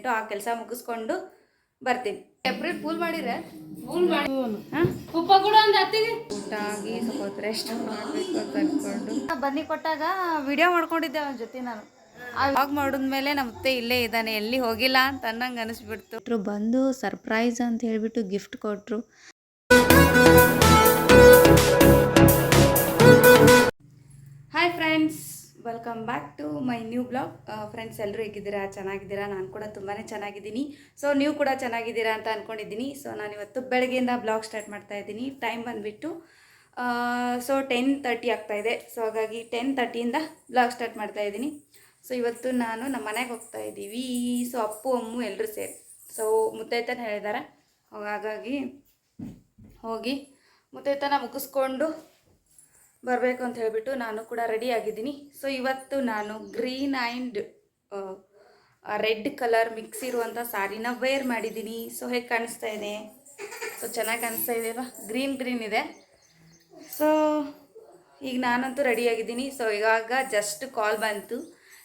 Important ಆ ಕೆಲಸ ಮುಗಿಸ್ಕೊಂಡು ಬರ್ತೀನಿ. ಏಪ್ರಿಲ್ ಫೂಲ್ ಮಾಡಿದ್ರೆ? ಫುಲ್ ಮಾಡಿ. ಹಾಂ? ಉಪ್ಪ ಕೂಡ ಒಂದು ಹತ್ತಿಗೆ ಊಟ ಆಗಿ ಸ್ವಲ್ಪ ಹೊತ್ತು ರೆಸ್ಟ್ ಮಾಡಬೇಕು ಅಂತ ಅಂದ್ಕೊಂಡು ಬನ್ನಿ ಕೊಟ್ಟಾಗ ವಿಡಿಯೋ ಮಾಡ್ಕೊಂಡಿದ್ದೆ ಅವನ ಜೊತೆ ನಾನು. ಆ ವಾಗ್ ಮಾಡಿದ್ಮೇಲೆ ನಮ್ಮ ಅತ್ತೆ ಇಲ್ಲೇ ಇದ್ದಾನೆ ಎಲ್ಲಿ ಹೋಗಿಲ್ಲ ಅಂತ ಅನ್ನಂಗೆ ಅನಿಸ್ಬಿಡ್ತು. ಬಂದು ಸರ್ಪ್ರೈಸ್ ಅಂತ ಹೇಳ್ಬಿಟ್ಟು ಗಿಫ್ಟ್ ಕೊಟ್ಟರು hi friends welcome back to my new blog friends ಎಲ್ಲರೂ ಹೇಗಿದ್ದೀರಾ? ಚೆನ್ನಾಗಿದ್ದೀರಾ? ನಾನು ಕೂಡ ತುಂಬಾ ಚೆನ್ನಾಗಿದ್ದೀನಿ. ಸೊ ನೀವು ಕೂಡ ಚೆನ್ನಾಗಿದ್ದೀರಾ ಅಂತ ಅಂದ್ಕೊಂಡಿದ್ದೀನಿ ಸೊ ನಾನು ಇವತ್ತು ಬೆಳಗ್ಗೆಯಿಂದ ಬ್ಲಾಗ್ ಸ್ಟಾರ್ಟ್ ಮಾಡ್ತಾ ಇದ್ದೀನಿ. ಟೈಮ್ ಬಂದುಬಿಟ್ಟು ಸೊ ಟೆನ್ ತರ್ಟಿ ಆಗ್ತಾಯಿದೆ ಸೊ ಹಾಗಾಗಿ ಟೆನ್ ತರ್ಟಿಯಿಂದ ಬ್ಲಾಗ್ ಸ್ಟಾರ್ಟ್ ಮಾಡ್ತಾ ಇದ್ದೀನಿ. ಸೊ ಇವತ್ತು ನಾನು ನಮ್ಮ ಮನೆಗೆ ಹೋಗ್ತಾ ಇದ್ದೀವಿ. ಸೊ ಅಪ್ಪು, ಅಮ್ಮು ಎಲ್ಲರೂ ಸೇರಿ. ಸೊ ಮುತ್ತೈತನ ಹೇಳಿದ್ದಾರೆ ಹಾಗಾಗಿ ಹೋಗಿ ಮುತ್ತೈತನ ಮುಗಿಸ್ಕೊಂಡು ಬರಬೇಕು ಅಂತ ಹೇಳಿಬಿಟ್ಟು ನಾನು ಕೂಡ ರೆಡಿ ಆಗಿದ್ದೀನಿ. ಸೊ ಇವತ್ತು ನಾನು green and red colour mix ಇರುವಂಥ ಸಾರಿನ ವೇರ್ ಮಾಡಿದ್ದೀನಿ. ಸೊ ಹೇಗೆ ಕಾಣಿಸ್ತಾ ಇದೆ? ಸೊ ಚೆನ್ನಾಗಿ ಕಾಣಿಸ್ತಾ ಇದೆ ಅಲ್ವಾ? ಗ್ರೀನ್ ಗ್ರೀನ್ ಇದೆ. ಸೊ ಈಗ ನಾನಂತೂ ರೆಡಿ ಆಗಿದ್ದೀನಿ. ಸೊ ಇವಾಗ ಜಸ್ಟ್ ಕಾಲ್ ಬಂತು.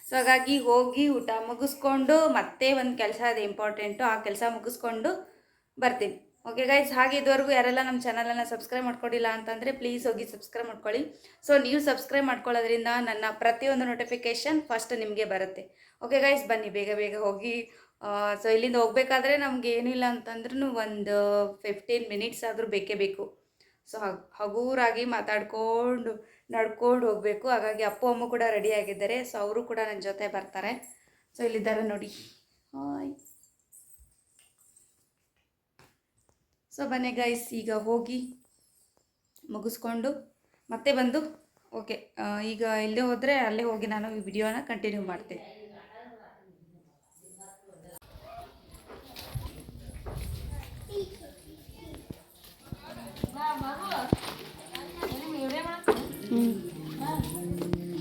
ಸೊ ಹಾಗಾಗಿ ಹೋಗಿ ಊಟ ಮುಗಿಸ್ಕೊಂಡು ಮತ್ತೆ ಒಂದು ಕೆಲಸ ಇದೆ ಇಂಪಾರ್ಟೆಂಟು ಆ ಕೆಲಸ ಮುಗಿಸ್ಕೊಂಡು ಬರ್ತೀನಿ. ಓಕೆ ಗೈಸ್ ಹಾಗೆ ಇದುವರೆಗೂ ಯಾರೆಲ್ಲ ನಮ್ಮ ಚಾನಲನ್ನು ಸಬ್ಸ್ಕ್ರೈಬ್ ಮಾಡ್ಕೊಂಡಿಲ್ಲ ಅಂತಂದರೆ ಪ್ಲೀಸ್ ಹೋಗಿ ಸಬ್ಸ್ಕ್ರೈಬ್ ಮಾಡ್ಕೊಳ್ಳಿ. ಸೊ ನೀವು ಸಬ್ಸ್ಕ್ರೈಬ್ ಮಾಡ್ಕೊಳ್ಳೋದ್ರಿಂದ ನನ್ನ ಪ್ರತಿಯೊಂದು ನೋಟಿಫಿಕೇಷನ್ ಫಸ್ಟ್ ನಿಮಗೆ ಬರುತ್ತೆ. ಓಕೆ ಗೈಸ್ ಬನ್ನಿ, ಬೇಗ ಬೇಗ ಹೋಗಿ. ಸೊ ಇಲ್ಲಿಂದ ಹೋಗಬೇಕಾದ್ರೆ ನಮ್ಗೆ ಏನಿಲ್ಲ ಅಂತಂದ್ರೂ ಒಂದು ಫಿಫ್ಟೀನ್ ಮಿನಿಟ್ಸ್ ಆದರೂ ಬೇಕೇ ಬೇಕು. ಸೊ ಹಗೂರಾಗಿ ಮಾತಾಡ್ಕೊಂಡು, ನಡ್ಕೊಂಡು ಹೋಗಬೇಕು. ಹಾಗಾಗಿ ಅಪ್ಪ, ಅಮ್ಮ ಕೂಡ ರೆಡಿ ಆಗಿದ್ದಾರೆ. ಸೊ ಅವರು ಕೂಡ ನನ್ನ ಜೊತೆ ಬರ್ತಾರೆ. ಸೊ ಇಲ್ಲಿದ್ದಾರೆ ನೋಡಿ. ಹಾಯ್ ಸೊ ಬನ್ನಿ ಗೈಸ್ ಈಗ ಹೋಗಿ ಮುಗಿಸ್ಕೊಂಡು ಮತ್ತೆ ಬಂದು ಓಕೆ ಈಗ ಇಲ್ಲೇ ಹೋದರೆ ಅಲ್ಲೇ ಹೋಗಿ ನಾನು ಈ ವಿಡಿಯೋನ ಕಂಟಿನ್ಯೂ ಮಾಡ್ತೀನಿ.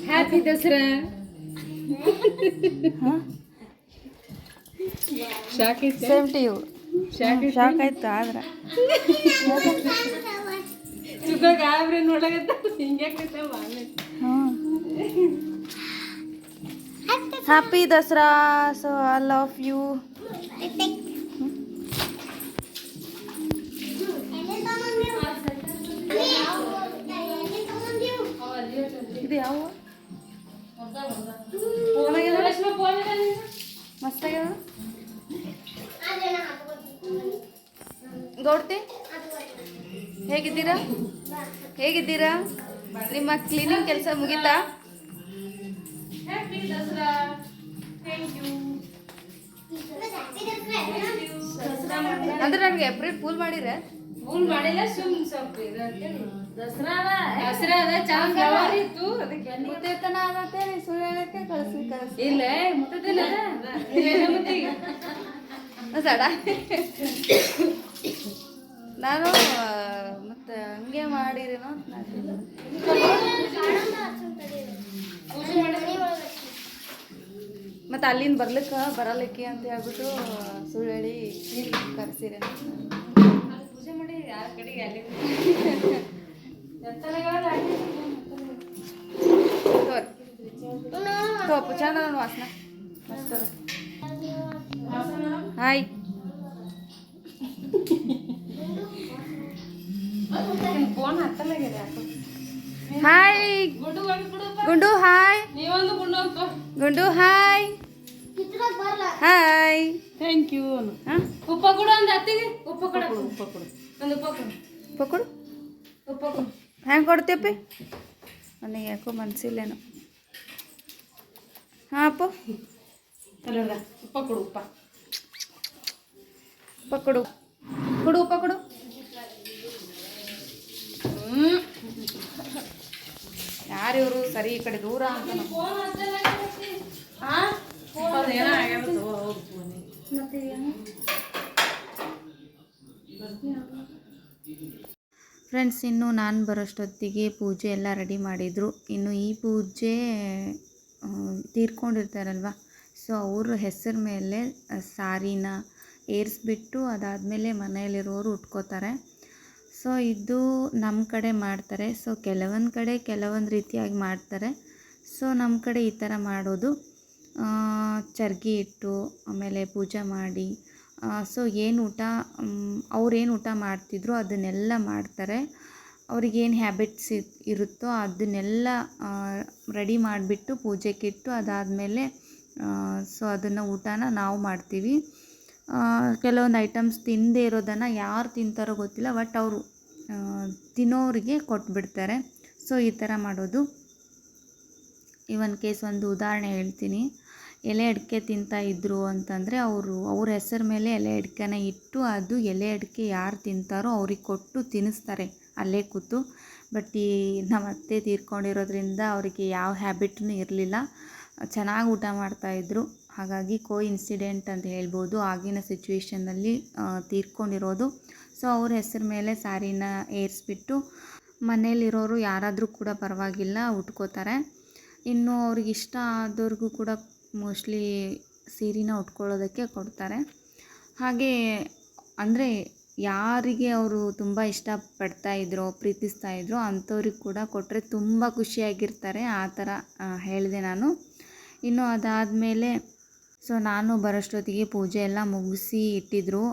Happy Dasara. Same to you shock shock ಆಯ್ತು ಆದ್ರೆ. ಸುಖ ಗಾಬ್ರಿ ನೋಡಕತ್ತ. ಹಿಂಗ್ಯಾಕೈತೆ ಬಾಳೆ happy Dasara so I love you ಇದು ಯಾವ ಮಸ್ತ್ ಗೌಡ್ತಿ? ಹೇಗಿದ್ದೀರಾ? ಹೇಗಿದ್ದೀರಾ? ನಿಮ್ಮ ಕ್ಲೀನಿಂಗ್ ಕೆಲಸ ಮುಗೀತಾ? ಅಂದ್ರೆ ನನಗೆ ಏಪ್ರಿಲ್ ಫೂಲ್ ಮಾಡಿರ ಫೂಲ್ ಮಾಡಿಲ್ಲ ಸುಮ್ ಸ್ವಲ್ಪ ದಸರಾ ದಸರಾ ಅದ ಚಂದ ಜವಾರಿ ಇತ್ತು ಅದಕ್ಕೆ ಮುತ್ತೈತನ ಆಗತ್ತೆ ಸುಳ್ಳು ಹೇಳಕ್ಕೆ ಕಳಿಸಿ ಕಳಿಸಿ. ಇಲ್ಲ ಸಡ? ನಾನು ಮತ್ತೆ ಹಂಗೆ ಮಾಡಿರೇನೋ ಮತ್ತೆ ಅಲ್ಲಿಂದ ಬರ್ಲಿಕ್ಕೆ ಬರಲಿಕ್ಕೆ ಅಂತ ಹೇಳ್ಬಿಟ್ಟು ಸುಳ್ಳು ಹೇಳಿ ಕರೆಸಿರೆ. ಪೂಜೆ ಮಾಡಿ ಯಾರ ಕಡೆಗೆ ಅಲ್ಲಿ ತೋಪು ಚಂದ ವಾಸನ. ಹಾಯ್. ಫೋನ್ ಹತ್ತಲಾಗಿದೆ ಯಾಕೋ ಹಾಯ್ ಗುಂಡು ಹಾಯ್ ಗುಂಡು ಹಾಯ್ ಹಾಯ್ ಥ್ಯಾಂಕ್ ಯು ಉಪ್ಪ ಕೊಡು ಒಂದು ಹತ್ತಿಗೆ ಉಪ್ಪ ಕೊಡು. ಉಪ್ಪ ಕೊಡು ಒಂದು ಉಪ್ಪ ಕೊಡು. ಪಕೊಡು ಉಪ್ಪ ಕೊಡು. ಹೆಂಗೆ ಕೊಡ್ತೀಯಪ್ಪಿ ನನಗೆ ಯಾಕೋ ಮನಸ್ಸಿಲ್ಲೇನು ಹಾಂ ಅಪ್ಪ. ಉಪ್ಪ ಕೊಡು ಉಪ್ಪ. ಉಪ್ಪ ಕೊಡು. ಕೊಡು ಉಪ್ಪ ಕೊಡು. ಯಾರು ಸರಿ ಈ ಕಡೆ ದೂರ ಅಂತ ಫ್ರೆಂಡ್ಸ್ ಇನ್ನು ನಾನು ಬರೋಷ್ಟೊತ್ತಿಗೆ ಪೂಜೆ ಎಲ್ಲ ರೆಡಿ ಮಾಡಿದರು. ಇನ್ನು ಈ ಪೂಜೆ ತೀರ್ಕೊಂಡಿರ್ತಾರಲ್ವ? ಸೊ ಅವ್ರ ಹೆಸರು ಮೇಲೆ ಸಾರಿನ ಏರಿಸ್ಬಿಟ್ಟು ಅದಾದಮೇಲೆ ಮನೆಯಲ್ಲಿರೋರು ಉಟ್ಕೋತಾರೆ. ಸೊ ಇದು ನಮ್ಮ ಕಡೆ ಮಾಡ್ತಾರೆ. ಸೊ ಕೆಲವೊಂದು ಕಡೆ ಕೆಲವೊಂದು ರೀತಿಯಾಗಿ ಮಾಡ್ತಾರೆ. ಸೊ ನಮ್ಮ ಕಡೆ ಈ ಥರ ಮಾಡೋದು. ಚರ್ಗಿ ಇಟ್ಟು ಆಮೇಲೆ ಪೂಜೆ ಮಾಡಿ. ಸೊ ಏನು ಊಟ ಅವ್ರೇನು ಊಟ ಮಾಡ್ತಿದ್ರು ಅದನ್ನೆಲ್ಲ ಮಾಡ್ತಾರೆ. ಅವ್ರಿಗೇನು ಹ್ಯಾಬಿಟ್ಸ್ ಇರುತ್ತೋ ಅದನ್ನೆಲ್ಲ ರೆಡಿ ಮಾಡಿಬಿಟ್ಟು ಪೂಜೆಗಿಟ್ಟು ಅದಾದಮೇಲೆ ಸೊ ಅದನ್ನು ಊಟನ ನಾವು ಮಾಡ್ತೀವಿ. ಕೆಲವೊಂದು ಐಟಮ್ಸ್ ತಿಂದೇ ಇರೋದನ್ನು ಯಾರು ತಿಂತಾರೋ ಗೊತ್ತಿಲ್ಲ ಬಟ್ ಅವರು ತಿನ್ನೋರಿಗೆ ಕೊಟ್ಬಿಡ್ತಾರೆ. ಸೊ, ಈ ಥರ ಮಾಡೋದು. ಇವನ್ ಕೇಸ್ ಒಂದು ಉದಾಹರಣೆ ಹೇಳ್ತೀನಿ. ಎಲೆ ಅಡಿಕೆ ತಿಂತಾ ಇದ್ದರು ಅಂತಂದರೆ ಅವರು, ಅವ್ರ ಹೆಸರ ಮೇಲೆ ಎಲೆ ಅಡಿಕೆನ ಇಟ್ಟು ಅದು ಎಲೆ ಅಡಿಕೆ ಯಾರು ತಿಂತಾರೋ ಅವ್ರಿಗೆ ಕೊಟ್ಟು ತಿನ್ನಿಸ್ತಾರೆ ಅಲ್ಲೇ ಕೂತು. ಬಟ್ ಈ ನಮ್ಮ ಅತ್ತೆ ತೀರ್ಕೊಂಡಿರೋದ್ರಿಂದ ಅವರಿಗೆ ಯಾವ ಹ್ಯಾಬಿಟ್ನೂ ಇರಲಿಲ್ಲ. ಚೆನ್ನಾಗಿ ಊಟ ಮಾಡ್ತಾಯಿದ್ರು ಹಾಗಾಗಿ ಕೋ ಇನ್ಸಿಡೆಂಟ್ ಅಂತ ಹೇಳ್ಬೋದು. ಆಗಿನ ಸಿಚುವೇಶನ್ನಲ್ಲಿ ತೀರ್ಕೊಂಡಿರೋದು. ಸೊ ಅವ್ರ ಹೆಸರು ಮೇಲೆ ಸ್ಯಾರಿನ ಏರಿಸ್ಬಿಟ್ಟು ಮನೇಲಿರೋರು ಯಾರಾದರೂ ಕೂಡ ಪರವಾಗಿಲ್ಲ, ಉಟ್ಕೋತಾರೆ. ಇನ್ನು ಅವ್ರಿಗೆ ಇಷ್ಟ ಆದವ್ರಿಗೂ ಕೂಡ ಮೋಸ್ಟ್ಲಿ ಸೀರೆನ ಉಟ್ಕೊಳ್ಳೋದಕ್ಕೆ ಕೊಡ್ತಾರೆ. ಹಾಗೆ ಅಂದರೆ ಯಾರಿಗೆ ಅವರು ತುಂಬ ಇಷ್ಟಪಡ್ತಾ ಇದ್ರೋ, ಪ್ರೀತಿಸ್ತಾ ಇದ್ರೋ ಅಂಥವ್ರಿಗೆ ಕೂಡ ಕೊಟ್ಟರೆ ತುಂಬ ಖುಷಿಯಾಗಿರ್ತಾರೆ. ಆ ಥರ ಹೇಳಿದೆ ನಾನು. ಇನ್ನು ಅದಾದಮೇಲೆ, ಸೊ ನಾನು ಬರೋಷ್ಟೊತ್ತಿಗೆ ಪೂಜೆ ಎಲ್ಲ ಮುಗಿಸಿ ಇಟ್ಟಿದ್ರು.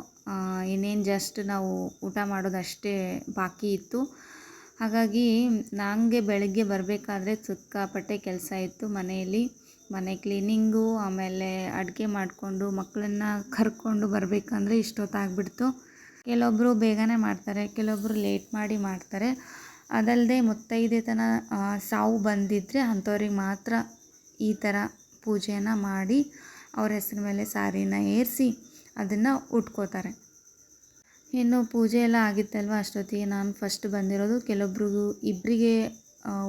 ಇನ್ನೇನು ಜಸ್ಟ್ ನಾವು ಊಟ ಮಾಡೋದಷ್ಟೇ ಬಾಕಿ ಇತ್ತು. ಹಾಗಾಗಿ ನನಗೆ ಬೆಳಗ್ಗೆ ಬರಬೇಕಾದ್ರೆ ಸಿಕ್ಕಾಪಟ್ಟೆ ಕೆಲಸ ಇತ್ತು ಮನೆಯಲ್ಲಿ. ಮನೆ ಕ್ಲೀನಿಂಗು ಆಮೇಲೆ ಅಡುಗೆ ಮಾಡಿಕೊಂಡು ಮಕ್ಕಳನ್ನ ಕರ್ಕೊಂಡು ಬರಬೇಕಂದ್ರೆ ಇಷ್ಟೊತ್ತಾಗ್ಬಿಡ್ತು. ಕೆಲವೊಬ್ಬರು ಬೇಗನೆ ಮಾಡ್ತಾರೆ ಕೆಲವೊಬ್ಬರು ಲೇಟ್ ಮಾಡಿ ಮಾಡ್ತಾರೆ. ಅದಲ್ಲದೆ ಮುತ್ತೈದೆ ತನ ಸಾವು ಬಂದಿದ್ದರೆ ಅಂಥವ್ರಿಗೆ ಮಾತ್ರ ಈ ಥರ ಪೂಜೆನ ಮಾಡಿ ಅವ್ರ ಹೆಸ್ರ ಮೇಲೆ ಸಾರಿನ ಏರಿಸಿ ಅದನ್ನು ಉಟ್ಕೋತಾರೆ. ಇನ್ನು ಪೂಜೆ ಎಲ್ಲ ಆಗಿತ್ತಲ್ವ ಅಷ್ಟೊತ್ತಿಗೆ? ನಾನು ಫಸ್ಟ್ ಬಂದಿರೋದು ಕೆಲವೊಬ್ರಿಗೂ ಇಬ್ಬರಿಗೆ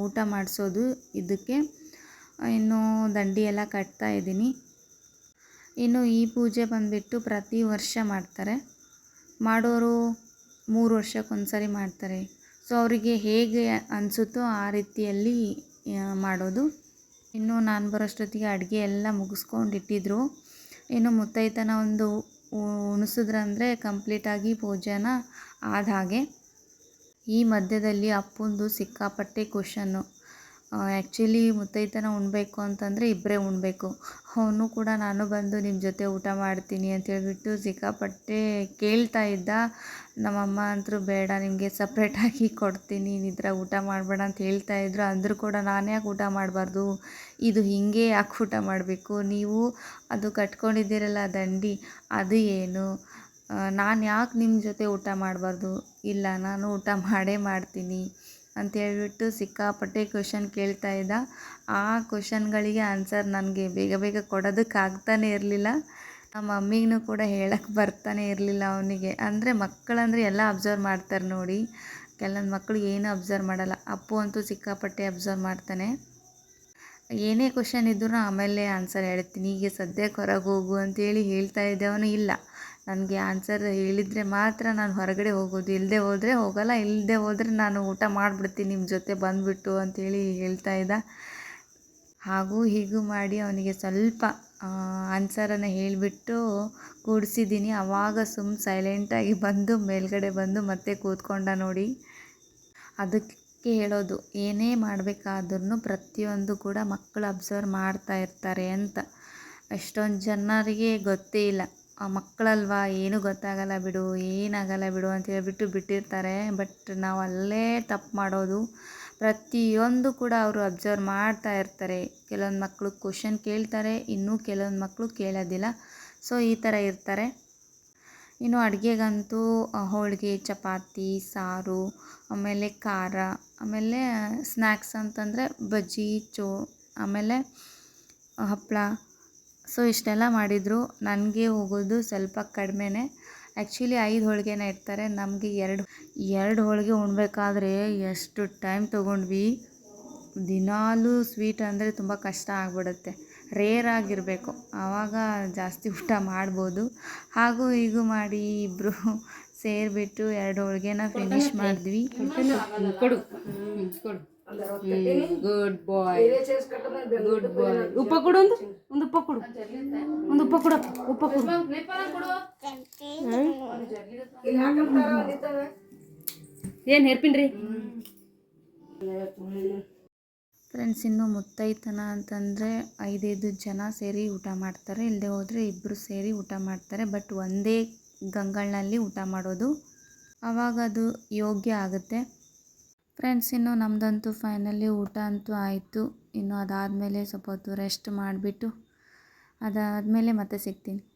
ಊಟ ಮಾಡಿಸೋದು ಇದಕ್ಕೆ. ಇನ್ನು ದಂಡಿ ಎಲ್ಲ ಕಟ್ತಾ ಇದ್ದೀನಿ. ಇನ್ನು ಈ ಪೂಜೆ ಬಂದುಬಿಟ್ಟು ಪ್ರತಿ ವರ್ಷ ಮಾಡ್ತಾರೆ. ಮಾಡೋರು ಮೂರು ವರ್ಷಕ್ಕೊಂದ್ಸರಿ ಮಾಡ್ತಾರೆ. ಸೊ ಅವರಿಗೆ ಹೇಗೆ ಅನಿಸುತ್ತೋ ಆ ರೀತಿಯಲ್ಲಿ ಮಾಡೋದು. ಇನ್ನು ನಾನು ಬರೋಷ್ಟೊತ್ತಿಗೆ ಅಡುಗೆ ಎಲ್ಲ ಮುಗಿಸ್ಕೊಂಡು ಇಟ್ಟಿದ್ರು. ಇನ್ನು ಮುತ್ತೈತನ ಒಂದು ಉಣಿಸಿದ್ರಂದರೆ ಕಂಪ್ಲೀಟಾಗಿ ಪೂಜೆನ ಆದ ಹಾಗೆ ಈ ಮಧ್ಯದಲ್ಲಿ ಅಪ್ಪಂದು ಸಿಕ್ಕಾಪಟ್ಟೆ ಕ್ವಶನ್ನು ಆ್ಯಕ್ಚುಲಿ ಮುತ್ತೈತನ ಉಣ್ಣಬೇಕು ಅಂತಂದರೆ ಇಬ್ಬರೇ ಉಣ್ಣಬೇಕು ಅವನು ಕೂಡ ನಾನು ಬಂದು ನಿಮ್ಮ ಜೊತೆ ಊಟ ಮಾಡ್ತೀನಿ ಅಂತ ಹೇಳ್ಬಿಟ್ಟು ಸಿಕ್ಕಾಪಟ್ಟೆ ಕೇಳ್ತಾ ಇದ್ದ. ನಮ್ಮಮ್ಮ ಅಂತೂ ಬೇಡ, ನಿಮಗೆ ಸಪ್ರೇಟಾಗಿ ಕೊಡ್ತೀನಿ ಥರ ಊಟ ಮಾಡಬೇಡ ಅಂತ ಹೇಳ್ತಾ ಇದ್ದರು ಅಂದರೂ ಕೂಡ ನಾನು ಯಾಕೆ ಊಟ ಮಾಡಬಾರ್ದು? ಇದು ಹೀಗೆ ಯಾಕೆ ಊಟ ಮಾಡಬೇಕು? ನೀವು ಅದು ಕಟ್ಕೊಂಡಿದ್ದೀರಲ್ಲ ದಂಡಿ, ಅದು ಏನು? ನಾನು ಯಾಕೆ ನಿಮ್ಮ ಜೊತೆ ಊಟ ಮಾಡಬಾರ್ದು? ಇಲ್ಲ, ನಾನು ಊಟ ಮಾಡೇ ಮಾಡ್ತೀನಿ. ಅಂತ ಹೇಳ್ಬಿಟ್ಟು ಸಿಕ್ಕಾಪಟ್ಟೆ ಕ್ವಶನ್ ಕೇಳ್ತಾ ಇದ್ದ. ಆ ಕ್ವಶನ್ಗಳಿಗೆ ಆನ್ಸರ್ ನನಗೆ ಬೇಗ ಬೇಗ ಕೊಡೋದಕ್ಕೆ ಆಗ್ತಾನೇ ಇರಲಿಲ್ಲ. ನಮ್ಮ ಮಮ್ಮಿಗೂ ಕೂಡ ಹೇಳಕ್ಕೆ ಬರ್ತಾನೆ ಇರಲಿಲ್ಲ ಅವನಿಗೆ. ಅಂದರೆ ಮಕ್ಕಳಂದರೆ ಎಲ್ಲ ಅಬ್ಸರ್ವ್ ಮಾಡ್ತಾರೆ ನೋಡಿ. ಕೆಲವೊಂದು ಮಕ್ಕಳು ಏನು ಅಬ್ಸರ್ವ್ ಮಾಡಲ್ಲ. ಅಪ್ಪು ಅಂತೂ ಸಿಕ್ಕಾಪಟ್ಟೆ ಅಬ್ಸರ್ವ್ ಮಾಡ್ತಾನೆ. ಏನೇ ಕ್ವಶನ್ ಇದ್ದರೂ ಆಮೇಲೆ ಆನ್ಸರ್ ಹೇಳ್ತೀನಿ. ಈಗ ಸದ್ಯಕ್ಕೆ ಹೊರಗೆ ಹೋಗು ಅಂತೇಳಿ ಹೇಳ್ತಾ ಇದ್ದವನು ಇಲ್ಲ. ನನಗೆ ಆನ್ಸರ್ ಹೇಳಿದರೆ ಮಾತ್ರ ನಾನು ಹೊರಗಡೆ ಹೋಗೋದು. ಇಲ್ಲದೆ ಹೋದರೆ ಹೋಗಲ್ಲ. ಇಲ್ಲದೆ ಹೋದರೆ ನಾನು ಊಟ ಮಾಡಿಬಿಡ್ತೀನಿ. ನಿಮ್ಮ ಜೊತೆ ಬಂದುಬಿಟ್ಟು ಅಂತೇಳಿ ಹೇಳ್ತಾ ಇದ್ದ. ಹಾಗೂ ಹೀಗೂ ಮಾಡಿ ಅವನಿಗೆ ಸ್ವಲ್ಪ ಆನ್ಸರನ್ನು ಹೇಳಿಬಿಟ್ಟು ಕೂಡಿಸಿದ್ದೀನಿ. ಆವಾಗ ಸುಮ್ಮ ಸೈಲೆಂಟಾಗಿ ಬಂದು, ಮೇಲ್ಗಡೆ ಬಂದು ಮತ್ತೆ ಕೂತ್ಕೊಂಡ ನೋಡಿ. ಅದಕ್ಕೆ ಹೇಳೋದು ಏನೇ ಮಾಡಬೇಕಾದ್ರೂ ಪ್ರತಿಯೊಂದು ಕೂಡ ಮಕ್ಕಳು ಅಬ್ಸರ್ವ್ ಮಾಡ್ತಾ ಇರ್ತಾರೆ ಅಂತ. ಎಷ್ಟೊಂದು ಜನರಿಗೆ ಗೊತ್ತೇ ಇಲ್ಲ. ಆ ಮಕ್ಕಳಲ್ವಾ, ಏನೂ ಗೊತ್ತಾಗಲ್ಲ ಬಿಡು, ಏನಾಗಲ್ಲ ಬಿಡು ಅಂತ ಹೇಳ್ಬಿಟ್ಟು ಬಿಟ್ಟಿರ್ತಾರೆ. ಬಟ್ ನಾವು ಅಲ್ಲೇ ತಪ್ಪು ಮಾಡೋದು, ಪ್ರತಿಯೊಂದು ಕೂಡ ಅವರು ಅಬ್ಸರ್ವ್ ಮಾಡ್ತಾ ಇರ್ತಾರೆ. ಕೆಲವೊಂದು ಮಕ್ಕಳು ಕ್ವಶನ್ ಕೇಳ್ತಾರೆ, ಇನ್ನೂ ಕೆಲವೊಂದು ಮಕ್ಕಳು ಕೇಳೋದಿಲ್ಲ. ಸೊ, ಈ ಥರ ಇರ್ತಾರೆ. ಇನ್ನು ಅಡುಗೆಗಂತೂ ಹೋಳಿಗೆ, ಚಪಾತಿ, ಸಾರು, ಆಮೇಲೆ ಖಾರ ಆಮೇಲೆ ಸ್ನ್ಯಾಕ್ಸ್ ಅಂತಂದರೆ ಬಜ್ಜಿ, ಚೋ, ಆಮೇಲೆ ಹಪ್ಪಳ ಸೊ, ಇಷ್ಟೆಲ್ಲ ಮಾಡಿದರು. ನನಗೆ ಹೋಗೋದು ಸ್ವಲ್ಪ ಕಡಿಮೆನೇ. ಆ್ಯಕ್ಚುಲಿ ಐದು ಹೋಳಿಗೆನ ಇರ್ತಾರೆ ನಮಗೆ ಎರಡು ಎರಡು ಹೋಳಿಗೆ ಉಣ್ಬೇಕಾದ್ರೆ ಎಷ್ಟು ಟೈಮ್ ತೊಗೊಂಡ್ವಿ. ದಿನಾಲೂ ಸ್ವೀಟ್ ಅಂದರೆ ತುಂಬ ಕಷ್ಟ ಆಗ್ಬಿಡುತ್ತೆ. ರೇರ್ ಆಗಿರಬೇಕು. ಆವಾಗ ಜಾಸ್ತಿ ಊಟ ಮಾಡ್ಬೋದು. ಹಾಗೂ ಹೀಗೂ ಮಾಡಿ ಇಬ್ಬರು ಸೇರಿಬಿಟ್ಟು ಎರಡು ಹೋಳಿಗೆನ ಫಿನಿಶ್ ಮಾಡಿದ್ವಿ. ಕೊಡು. ಗುಡ್ ಬಾಯ್ ಗುಡ್ ಬಾಯ್ ಉಪ್ಪ ಕೊಡು ಒಂದು. ಒಂದು ಉಪ್ಪ ಕೊಡು. ಒಂದು ಉಪ್ಪ ಕೊಡಪ್ಪ ಉಪ್ಪ ಕೊಡು. ಏನು ಹೇರ್ಪಿನ್ರಿ? ಫ್ರೆಂಡ್ಸ್ ಇನ್ನು ಮುತ್ತೈತನ ಅಂತಂದರೆ ಐದೈದು ಜನ ಸೇರಿ ಊಟ ಮಾಡ್ತಾರೆ. ಇಲ್ಲದೆ ಹೋದರೆ ಇಬ್ಬರು ಸೇರಿ ಊಟ ಮಾಡ್ತಾರೆ. ಬಟ್ ಒಂದೇ ಗಂಗಳನಲ್ಲಿ ಊಟ ಮಾಡೋದು. ಆವಾಗ ಅದು ಯೋಗ್ಯ ಆಗುತ್ತೆ. ಫ್ರೆಂಡ್ಸ್ ಇನ್ನು ನಮ್ಮದಂತೂ ಫೈನಲಿ ಊಟ ಅಂತೂ ಆಯಿತು. ಇನ್ನು ಅದಾದಮೇಲೆ ಸ್ವಲ್ಪ ಹೊತ್ತು ರೆಸ್ಟ್ ಮಾಡಿಬಿಟ್ಟು, ಅದಾದಮೇಲೆ ಮತ್ತೆ ಸಿಗ್ತೀನಿ.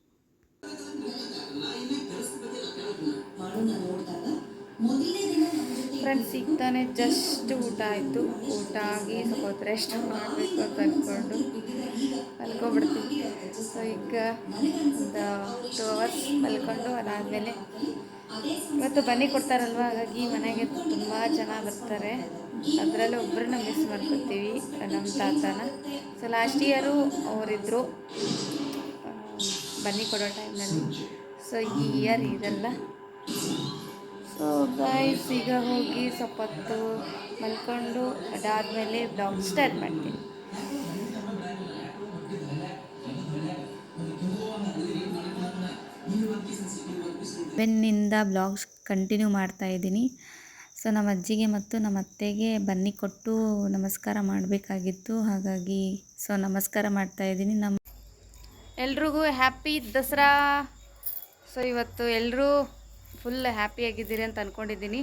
ಫ್ರೆಂಡ್ಸ್ ಈಗ ತಾನೇ ಜಸ್ಟ್ ಊಟ ಆಯಿತು. ಊಟ ಆಗಿ ಸ್ವಲ್ಪ ರೆಸ್ಟ್ ಮಾಡಬೇಕು ಅಂತ ಅಂದ್ಕೊಂಡು ಮಲ್ಕೊಬಿಡ್ತೀವಿ ಸೊ ಈಗ ಒಂದು ಟೂ ಅವರ್ಸ್ ಮಲ್ಕೊಂಡು ಅದಾದಮೇಲೆ ಇವತ್ತು ಬನ್ನಿ ಕೊಡ್ತಾರಲ್ವ? ಹಾಗಾಗಿ ಮನೆಗೆ ತುಂಬ ಜನ ಬರ್ತಾರೆ. ಅದರಲ್ಲೂ ಒಬ್ಬರನ್ನ ಮಿಸ್ ಮಾಡ್ಕೊತೀವಿ ನಮ್ಮ ತಾತನ. ಸೊ ಲಾಸ್ಟ್ ಇಯರು ಅವರಿದ್ದರು ಬನ್ನಿ ಕೊಡೋ ಟೈಮ್ನಲ್ಲಿ ಸೊ ಈ ಇಯರ್ ಇದೆಲ್ಲ. ಸೊ ಗೈಸ್ ಈಗ ಹೋಗಿ ಸ್ವಲ್ಪ ಹೊತ್ತು ಮಲ್ಕೊಂಡು ಅದಾದಮೇಲೆ ಬ್ಲಾಗ್ ಸ್ಟಾರ್ಟ್ ಮಾಡ್ತೀನಿ. ಬೆನ್ನಿಂದ ಬ್ಲಾಗ್ಸ್ ಕಂಟಿನ್ಯೂ ಮಾಡ್ತಾ ಇದ್ದೀನಿ. ಸೊ, ನಮ್ಮ ಅಜ್ಜಿಗೆ ಮತ್ತು ನಮ್ಮ ಅತ್ತೆಗೆ ಬನ್ನಿ ಕೊಟ್ಟು ನಮಸ್ಕಾರ ಮಾಡಬೇಕಾಗಿತ್ತು. ಹಾಗಾಗಿ, ಸೊ, ನಮಸ್ಕಾರ ಮಾಡ್ತಾ ಇದ್ದೀನಿ. ನಮ್ಮ ಎಲ್ರಿಗೂ ಹ್ಯಾಪಿ ದಸರಾ. ಸೊ, ಇವತ್ತು ಎಲ್ಲರೂ ಫುಲ್ ಹ್ಯಾಪಿಯಾಗಿದ್ದೀರಿ ಅಂತ ಅಂದ್ಕೊಂಡಿದ್ದೀನಿ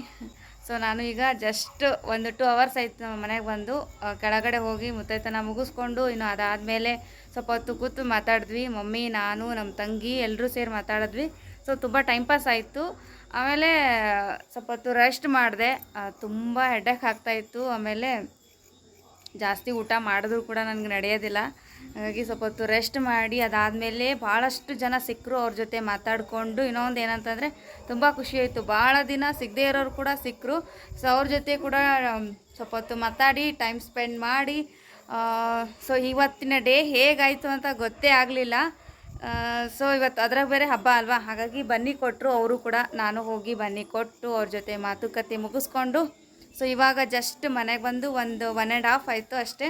ಸೊ ನಾನು ಈಗ ಜಸ್ಟ್ ಒಂದು ಟು ಅವರ್ಸ್ ಆಯಿತು ನಮ್ಮ ಮನೆಗೆ ಬಂದು ಕೆಳಗಡೆ ಹೋಗಿ ಮುತ್ತೈತನ ಮುಗಿಸ್ಕೊಂಡು ಇನ್ನು ಅದಾದಮೇಲೆ ಸ್ವಲ್ಪ ಹೊತ್ತು ಕೂತು ಮಾತಾಡಿದ್ವಿ. ಮಮ್ಮಿ, ನಾನು ನಮ್ಮ ತಂಗಿ ಎಲ್ಲರೂ ಸೇರಿ ಮಾತಾಡಿದ್ವಿ. ಸೊ ತುಂಬ ಟೈಮ್ ಪಾಸ್ ಆಯಿತು. ಆಮೇಲೆ, ಸ್ವಲ್ಪ ಹೊತ್ತು ರೆಸ್ಟ್ ಮಾಡಿದೆ. ತುಂಬ ಹೆಡ್ಡೇಕ್ ಆಗ್ತಾಯಿತ್ತು ಆಮೇಲೆ ಜಾಸ್ತಿ ಊಟ ಮಾಡಿದ್ರು ಕೂಡ ನನಗೆ ನಡೆಯೋದಿಲ್ಲ. ಹಾಗಾಗಿ ಸ್ವಲ್ಪ ಹೊತ್ತು ರೆಸ್ಟ್ ಮಾಡಿ, ಅದಾದಮೇಲೆ ಭಾಳಷ್ಟು ಜನ ಸಿಕ್ಕರು ಅವ್ರ ಜೊತೆ ಮಾತಾಡಿಕೊಂಡು. ಇನ್ನೊಂದು ಏನಂತಂದರೆ ತುಂಬ ಖುಷಿಯಾಯಿತು ಭಾಳ ದಿನ ಸಿಗದೇ ಇರೋರು ಕೂಡ ಸಿಕ್ಕರು ಸೊ ಅವ್ರ ಜೊತೆ ಕೂಡ ಸ್ವಲ್ಪ ಹೊತ್ತು ಮಾತಾಡಿ ಟೈಮ್ ಸ್ಪೆಂಡ್ ಮಾಡಿ. ಸೊ ಇವತ್ತಿನ ಡೇ ಹೇಗಾಯಿತು ಅಂತ ಗೊತ್ತೇ ಆಗಲಿಲ್ಲ. ಸೊ ಇವತ್ತು ಅದ್ರಾಗ ಬೇರೆ ಹಬ್ಬ ಅಲ್ವಾ? ಹಾಗಾಗಿ ಬನ್ನಿ ಕೊಟ್ಟರು ಅವರು ಕೂಡ ನಾನು ಹೋಗಿ ಬನ್ನಿ ಕೊಟ್ಟು ಅವ್ರ ಜೊತೆ ಮಾತುಕತೆ ಮುಗಿಸ್ಕೊಂಡು. ಸೊ ಇವಾಗ ಜಸ್ಟ್ ಮನೆಗೆ ಬಂದು ಒಂದು ಒನ್ ಆ್ಯಂಡ್ ಹಾಫ್ ಆಯಿತು ಅಷ್ಟೇ.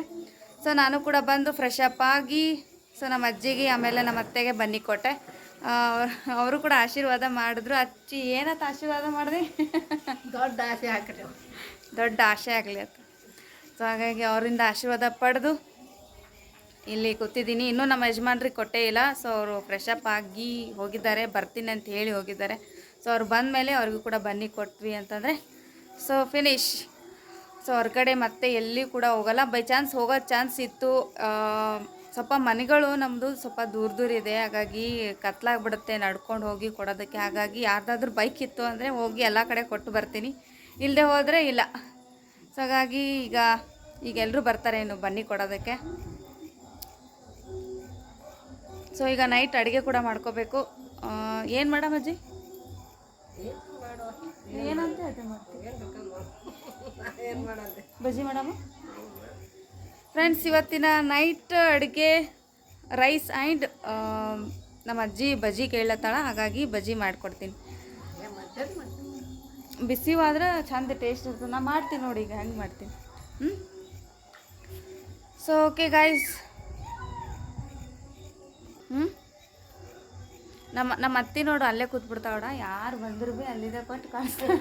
ಸೊ ನಾನು ಕೂಡ ಬಂದು ಫ್ರೆಶ್ ಅಪ್ ಆಗಿ ಸೊ ನಮ್ಮ ಅಜ್ಜಿಗೆ ಆಮೇಲೆ ನಮ್ಮ ಅತ್ತೆಗೆ ಬನ್ನಿ ಕೊಟ್ಟೆ ಅವರು ಕೂಡ ಆಶೀರ್ವಾದ ಮಾಡಿದ್ರು. ಅಚ್ಚಿ ಏನತ್ತ ಆಶೀರ್ವಾದ ಮಾಡಿದೆ? ದೊಡ್ಡ ಆಸೆ ಹಾಕ್ರಿ ದೊಡ್ಡ ಆಸೆ ಆಗಲಿ ಅಂತ ಸೊ ಹಾಗಾಗಿ ಅವರಿಂದ ಆಶೀರ್ವಾದ ಪಡೆದು ಇಲ್ಲಿ ಕೂತಿದ್ದೀನಿ. ಇನ್ನೂ ನಮ್ಮ ಯಜಮಾನ್ರಿಗೆ ಕೊಟ್ಟೇ ಇಲ್ಲ. ಸೊ ಅವರು ಫ್ರೆಶ್ ಅಪ್ ಆಗಿ ಹೋಗಿದ್ದಾರೆ. ಬರ್ತೀನಿ ಅಂತ ಹೇಳಿ ಹೋಗಿದ್ದಾರೆ. ಸೊ ಅವ್ರು ಬಂದ ಮೇಲೆ ಅವ್ರಿಗೂ ಕೂಡ ಬನ್ನಿ ಕೊಟ್ವಿ ಅಂತಂದರೆ. ಸೊ ಫಿನಿಶ್ ಸೊ ಹೊರಗಡೆ ಮತ್ತೆ ಎಲ್ಲಿ ಕೂಡ ಹೋಗಲ್ಲ. ಬೈ ಚಾನ್ಸ್ ಹೋಗೋ ಚಾನ್ಸ್ ಇತ್ತು. ಸ್ವಲ್ಪ ಮನೆಗಳು ನಮ್ಮದು ಸ್ವಲ್ಪ ದೂರ ದೂರ ಇದೆ. ಹಾಗಾಗಿ ಕತ್ಲಾಗ್ಬಿಡುತ್ತೆ. ನಡ್ಕೊಂಡು ಹೋಗಿ ಕೊಡೋದಕ್ಕೆ. ಹಾಗಾಗಿ ಯಾರ್ದಾದ್ರೂ ಬೈಕ್ ಇತ್ತು ಅಂದರೆ ಹೋಗಿ ಎಲ್ಲ ಕಡೆ ಕೊಟ್ಟು ಬರ್ತೀನಿ. ಇಲ್ಲದೆ ಹೋದರೆ ಇಲ್ಲ. ಸೊ ಹಾಗಾಗಿ ಈಗ ಈಗ ಎಲ್ಲರೂ ಬರ್ತಾರೆ ಇನ್ನು ಬನ್ನಿ ಕೊಡೋದಕ್ಕೆ. ಸೊ ಈಗ ನೈಟ್ ಅಡುಗೆ ಕೂಡ ಮಾಡ್ಕೋಬೇಕು. ಏನು ಮಾಡಮ್ಮ ಅಜ್ಜಿ? ಏನಂತ ಅದೇ ಮಾಡ್ತೀವಿ ಬಜ್ಜಿ ಮಾಡಮ್ಮ? ಫ್ರೆಂಡ್ಸ್ ಇವತ್ತಿನ ನೈಟ್ ಅಡುಗೆ ರೈಸ್ ಆ್ಯಂಡ್ ನಮ್ಮ ಅಜ್ಜಿ ಬಜ್ಜಿ ಕೇಳತ್ತಾಳ ಹಾಗಾಗಿ ಬಜ್ಜಿ ಮಾಡಿಕೊಡ್ತೀನಿ. ಬಿಸಿವಾದ್ರೆ ಚಂದ ಟೇಸ್ಟ್ ಇರ್ತದೆ. ನಾ ಮಾಡ್ತೀನಿ ನೋಡಿ ಈಗ ಹೆಂಗೆ ಮಾಡ್ತೀನಿ. ಹ್ಞೂ ಸೊ ಓಕೆ ಗಾಯ್ಸ್ ಹ್ಞೂ ನಮ್ಮ ನಮ್ಮ ಅತ್ತಿ ನೋಡು ಅಲ್ಲೇ ಕೂತ್ಬಿಡ್ತಾವಡ ಯಾರು ಬಂದ್ರು ಭೀ ಅಲ್ಲಿದೆ ಕೊಟ್ಟು ಕಳಿಸ್ತಾರೆ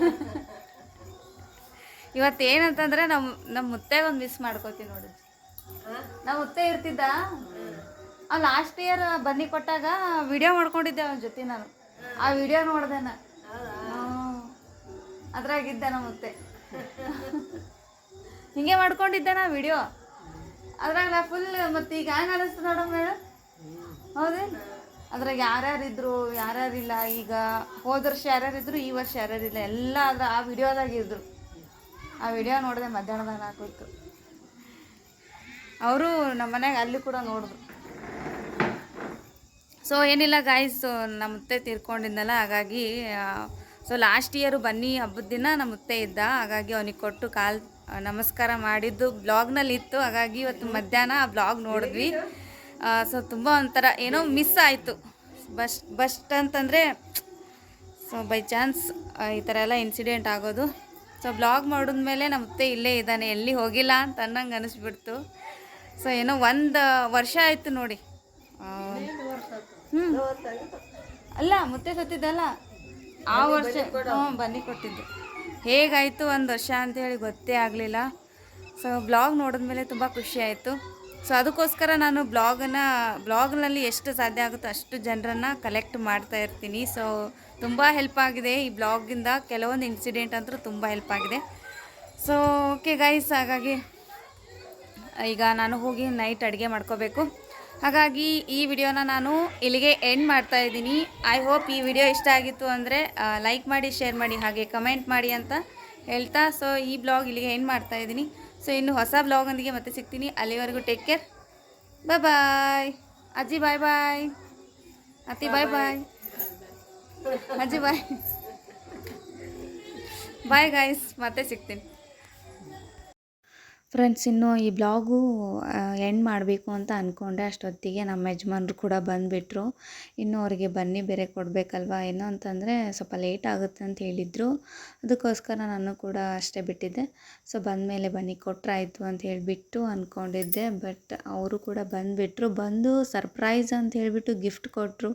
ಇವತ್ತು ಏನಂತಂದ್ರೆ ನಮ್ಮ ನಮ್ಮ ಮುತ್ತೆ ಒಂದು ಮಿಸ್ ಮಾಡ್ಕೋತೀವಿ ನೋಡಿ. ನಮ್ಮ ಮುತ್ತೆ ಇರ್ತಿದ್ದ? ಅವ್ ಲಾಸ್ಟ್ ಇಯರ್ ಬನ್ನಿ ಕೊಟ್ಟಾಗ ವಿಡಿಯೋ ಮಾಡ್ಕೊಂಡಿದ್ದೆ ಅವನ ಜೊತೆ ನಾನು. ಆ ವಿಡಿಯೋ ನೋಡ್ದೆ ನಾ. ಅದ್ರಾಗಿದ್ದೆ ನಮ್ಮ ಮುತ್ತೆ. ಹಿಂಗೆ ಮಾಡ್ಕೊಂಡಿದ್ದೆ ನಾ ವಿಡಿಯೋ ಅದ್ರಾಗ ಫುಲ್ ಮತ್ತೆ ಈಗ ಹ್ಯಾಂಗ ಅನಿಸ್ತು ನೋಡಮ್ ಮೇಡಮ್ ಹೌದೇ? ಅದ್ರಾಗ ಯಾರ್ಯಾರು ಇದ್ರು ಯಾರ್ಯಾರಿಲ್ಲ, ಈಗ ಹೋದ ವರ್ಷ ಯಾರ್ಯಾರು ಇದ್ರು ಈ ವರ್ಷ ಯಾರ್ಯಾರಿಲ್ಲ, ಎಲ್ಲ ಅದ್ರ ಆ ವಿಡಿಯೋದಾಗ ಇದ್ರು. ಆ ವಿಡಿಯೋ ನೋಡಿದೆ ಮಧ್ಯಾಹ್ನದಾಗ ನಾಲ್ಕೊತ್ತು ಅವರು ನಮ್ಮ ಮನೆಗೆ ಅಲ್ಲಿ ಕೂಡ ನೋಡಿದ್ರು. ಸೊ ಏನಿಲ್ಲ ಗಾಯ್ಸ್ ನಮ್ಮ ಮುತ್ತೆ ತೀರ್ಕೊಂಡಿದ್ನಲ್ಲ, ಹಾಗಾಗಿ ಸೊ ಲಾಸ್ಟ್ ಇಯರು ಬನ್ನಿ ಹಬ್ಬದ ದಿನ ನಮ್ಮ ಮುತ್ತೆ ಇದ್ದ, ಹಾಗಾಗಿ ಅವನಿಗೆ ಕೊಟ್ಟು ಕಾಲ್ ನಮಸ್ಕಾರ ಮಾಡಿದ್ದು. ಬ್ಲಾಗ್ನಲ್ಲಿ ಇತ್ತು, ಹಾಗಾಗಿ ಇವತ್ತು ಮಧ್ಯಾಹ್ನ ಆ ಬ್ಲಾಗ್ ನೋಡಿದ್ವಿ. ಸೊ ತುಂಬ ಒಂಥರ ಏನೋ ಮಿಸ್ ಆಯಿತು. ಬಸ್ ಬಸ್ಟ್ ಅಂತಂದರೆ ಸೊ ಬೈ ಚಾನ್ಸ್ ಈ ಥರ ಎಲ್ಲ ಇನ್ಸಿಡೆಂಟ್ ಆಗೋದು. ಸೊ ಬ್ಲಾಗ್ ಮಾಡಿದ್ಮೇಲೆ ನಮ್ಮ ಮುತ್ತೆ ಇಲ್ಲೇ ಇದ್ದಾನೆ. ಎಲ್ಲಿ ಹೋಗಿಲ್ಲ ಅಂತ ಅನ್ನಂಗೆ ಅನಿಸ್ಬಿಡ್ತು. ಸೊ ಏನೋ ಒಂದು ವರ್ಷ ಆಯಿತು ನೋಡಿ. ಹ್ಞೂ ಅಲ್ಲ ಮುತ್ತೆ ಸತ್ತಿದ್ದಲ್ಲ? ಆ ವರ್ಷ ಹ್ಞೂ ಬನ್ನಿ ಕೊಟ್ಟಿದ್ದು. ಹೇಗಾಯಿತು ಒಂದು ವರ್ಷ ಅಂತೇಳಿ ಗೊತ್ತೇ ಆಗಲಿಲ್ಲ. ಸೊ ಬ್ಲಾಗ್ ನೋಡಿದ್ಮೇಲೆ ತುಂಬ ಖುಷಿ ಆಯಿತು. ಸೊ ಅದಕ್ಕೋಸ್ಕರ ನಾನು ಬ್ಲಾಗನ್ನು ಬ್ಲಾಗ್ನಲ್ಲಿ ಎಷ್ಟು ಸಾಧ್ಯ ಆಗುತ್ತೋ ಅಷ್ಟು ಜನರನ್ನು ಕಲೆಕ್ಟ್ ಮಾಡ್ತಾ ಇರ್ತೀನಿ. ಸೊ ತುಂಬ ಹೆಲ್ಪ್ ಆಗಿದೆ. ಈ ಬ್ಲಾಗಿಂದ ಕೆಲವೊಂದು ಇನ್ಸಿಡೆಂಟ್ ಅಂತೂ ತುಂಬ ಹೆಲ್ಪ್ ಆಗಿದೆ. ಸೊ ಓಕೆ ಗೈಸ್ ಹಾಗಾಗಿ ಈಗ ನಾನು ಹೋಗಿ ನೈಟ್ ಅಡುಗೆ ಮಾಡ್ಕೋಬೇಕು. ಹಾಗಾಗಿ ಈ ವಿಡಿಯೋನ ನಾನು ಇಲ್ಲಿಗೆ ಎಂಡ್ ಮಾಡ್ತಾ ಇದ್ದೀನಿ. ಐ ಹೋಪ್ ಈ ವಿಡಿಯೋ ಇಷ್ಟ ಆಗಿತ್ತು ಅಂದರೆ ಲೈಕ್ ಮಾಡಿ ಶೇರ್ ಮಾಡಿ, ಹಾಗೆ ಕಮೆಂಟ್ ಮಾಡಿ ಅಂತ ಹೇಳ್ತಾ ಸೊ ಈ ಬ್ಲಾಗ್ ಇಲ್ಲಿಗೆ ಎಂಡ್ ಮಾಡ್ತಾ ಇದ್ದೀನಿ. ಸೊ ಇನ್ನು ಹೊಸ ಬ್ಲಾಗೊಂದಿಗೆ ಮತ್ತೆ ಸಿಗ್ತೀನಿ. ಅಲ್ಲಿವರೆಗೂ ಟೇಕ್ ಕೇರ್ ಬಾಯ್ ಬಾಯ್ ಅಜ್ಜಿ ಬಾಯ್ ಬಾಯ್ ಅತಿ ಬಾಯ್ ಬಾಯ್ ಅಜ್ಜಿ ಬಾಯ್ ಬಾಯ್ ಗಾಯ್ಸ್ ಮತ್ತೆ ಸಿಗ್ತೀನಿ. ಫ್ರೆಂಡ್ಸ್ ಇನ್ನು ಈ ಬ್ಲಾಗು ಎಂಡ್ ಮಾಡಬೇಕು ಅಂತ ಅಂದ್ಕೊಂಡೆ ಅಷ್ಟೊತ್ತಿಗೆ ನಮ್ಮ ಯಜಮಾನ್ರು ಕೂಡ ಬಂದುಬಿಟ್ರು. ಇನ್ನು ಅವರಿಗೆ ಬನ್ನಿ, ಬೇರೆ ಕೊಡಬೇಕಲ್ವ, ಏನು ಅಂತಂದರೆ ಸ್ವಲ್ಪ ಲೇಟ್ ಆಗುತ್ತೆ ಅಂತ ಹೇಳಿದರು. ಅದಕ್ಕೋಸ್ಕರ ನಾನು ಕೂಡ ಅಷ್ಟೇ ಬಿಟ್ಟಿದ್ದೆ. ಸೊ ಬಂದಮೇಲೆ ಬನ್ನಿ ಕೊಟ್ಟರಾಯಿತು ಅಂತ ಹೇಳಿಬಿಟ್ಟು ಅಂದ್ಕೊಂಡಿದ್ದೆ ಬಟ್ ಅವರು ಕೂಡ ಬಂದುಬಿಟ್ರು. ಬಂದು ಸರ್ಪ್ರೈಸ್ ಅಂತ ಹೇಳಿಬಿಟ್ಟು ಗಿಫ್ಟ್ ಕೊಟ್ಟರು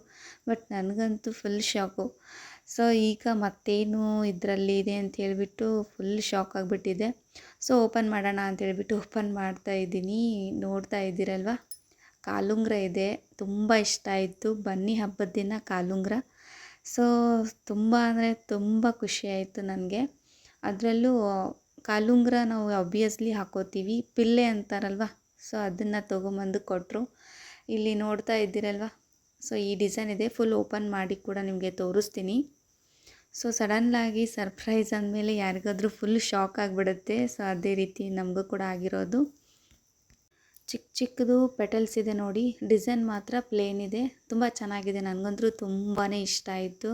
ಬಟ್ ನನಗಂತೂ ಫುಲ್ ಶಾಕು ಸೊ, ಈಗ ಮತ್ತೇನು ಇದರಲ್ಲಿ ಇದೆ ಅಂತ ಹೇಳಿಬಿಟ್ಟು ಫುಲ್ ಶಾಕ್ ಆಗಿಬಿಟ್ಟಿದೆ. ಸೊ ಓಪನ್ ಮಾಡೋಣ ಅಂತ ಹೇಳ್ಬಿಟ್ಟು ಓಪನ್ ಮಾಡ್ತಾ ಇದ್ದೀನಿ. ನೋಡ್ತಾ ಇದ್ದೀರಲ್ವ? ಕಾಲುಂಗ್ರ ಇದೆ. ತುಂಬ ಇಷ್ಟ ಆಯಿತು. ಬನ್ನಿ ಹಬ್ಬದ ದಿನ ಕಾಲುಂಗ್ರ. ಸೊ, ತುಂಬ ಅಂದರೆ ತುಂಬ ಖುಷಿ ಆಯಿತು ನನಗೆ. ಅದರಲ್ಲೂ ಕಾಲುಂಗ್ರ ನಾವು ಅಬ್ವಿಯಸ್ಲಿ ಹಾಕೋತೀವಿ. ಪಿಲ್ಲೆ ಅಂತಾರಲ್ವ? ಸೊ, ಅದನ್ನು ತೊಗೊಂಬಂದು ಕೊಟ್ಟರು ಇಲ್ಲಿ ನೋಡ್ತಾ ಇದ್ದೀರಲ್ವ? ಸೊ, ಈ ಡಿಸೈನ್ ಇದೆ. ಫುಲ್ ಓಪನ್ ಮಾಡಿ ಕೂಡ ನಿಮಗೆ ತೋರಿಸ್ತೀನಿ. ಸೊ ಸಡನ್ಲಾಗಿ ಸರ್ಪ್ರೈಸ್ ಅಂದಮೇಲೆ ಯಾರಿಗಾದ್ರೂ ಫುಲ್ ಶಾಕ್ ಆಗಿಬಿಡುತ್ತೆ. ಸೊ ಅದೇ ರೀತಿ ನಮಗೂ ಕೂಡ ಆಗಿರೋದು. ಚಿಕ್ಕ ಚಿಕ್ಕದು ಪೆಟಲ್ಸ್ ಇದೆ ನೋಡಿ. ಡಿಸೈನ್ ಮಾತ್ರ ಪ್ಲೇನ್ ಇದೆ. ತುಂಬ ಚೆನ್ನಾಗಿದೆ. ನನಗಂತೂ ತುಂಬಾ ಇಷ್ಟ ಆಯಿತು.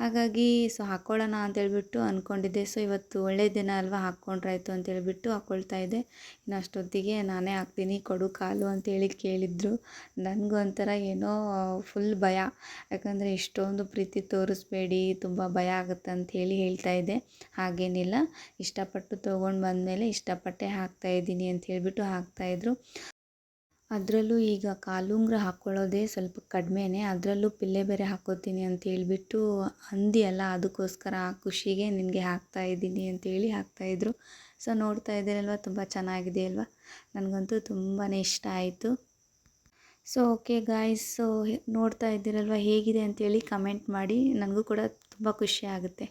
ಹಾಗಾಗಿ, ಸೊ, ಹಾಕ್ಕೊಳ್ಳೋಣ ಅಂತೇಳ್ಬಿಟ್ಟು ಅಂದ್ಕೊಂಡಿದ್ದೆ ಸೊ, ಇವತ್ತು ಒಳ್ಳೆ ದಿನ ಅಲ್ವಾ? ಹಾಕ್ಕೊಂಡ್ರಾಯ್ತು ಅಂತೇಳ್ಬಿಟ್ಟು ಹಾಕ್ಕೊಳ್ತಾ ಇದ್ದೆ. ಇನ್ನು ಅಷ್ಟೊತ್ತಿಗೆ ನಾನೇ ಹಾಕ್ತೀನಿ. ಕೊಡು ಕಾಲು ಅಂತೇಳಿ ಕೇಳಿದ್ರು. ನನಗೂ ಒಂಥರ ಏನೋ ಫುಲ್ ಭಯ. ಯಾಕಂದರೆ, ಇಷ್ಟೊಂದು ಪ್ರೀತಿ ತೋರಿಸ್ಬೇಡಿ, ತುಂಬ ಭಯ ಆಗುತ್ತೆ ಅಂಥೇಳಿ ಹೇಳಿ ಹೇಳ್ತಾ ಇದ್ದೆ. ಹಾಗೇನಿಲ್ಲ. ಇಷ್ಟಪಟ್ಟು ತೊಗೊಂಡು ಬಂದಮೇಲೆ ಇಷ್ಟಪಟ್ಟೆ ಹಾಕ್ತಾ ಇದ್ದೀನಿ ಅಂತ ಹೇಳಿಬಿಟ್ಟು ಹಾಕ್ತಾಯಿದ್ರು ಅದರಲ್ಲೂ ಈಗ ಕಾಲುಂಗುರ ಹಾಕ್ಕೊಳ್ಳೋದೇ ಸ್ವಲ್ಪ ಕಡಿಮೆನೇ, ಅದರಲ್ಲೂ ಪಿಲ್ಲೆ ಬೇರೆ ಹಾಕ್ಕೊತೀನಿ ಅಂತ ಹೇಳ್ಬಿಟ್ಟು ಅಂದಿಯಲ್ಲ ಅದಕ್ಕೋಸ್ಕರ ಆ ಖುಷಿಗೆ ನಿನಗೆ ಹಾಕ್ತಾ ಇದ್ದೀನಿ ಅಂತೇಳಿ ಹಾಕ್ತಾಯಿದ್ರು ಸೊ ನೋಡ್ತಾ ಇದ್ದೀರಲ್ವ, ತುಂಬ ಚೆನ್ನಾಗಿದೆ ಅಲ್ವಾ? ನನಗಂತೂ ತುಂಬಾ ಇಷ್ಟ ಆಯಿತು. ಸೊ ಓಕೆ ಗಾಯ್ಸ್, ಸೊ ನೋಡ್ತಾ ಇದ್ದೀರಲ್ವ, ಹೇಗಿದೆ ಅಂತೇಳಿ ಕಮೆಂಟ್ ಮಾಡಿ. ನನಗೂ ಕೂಡ ತುಂಬ ಖುಷಿ ಆಗುತ್ತೆ.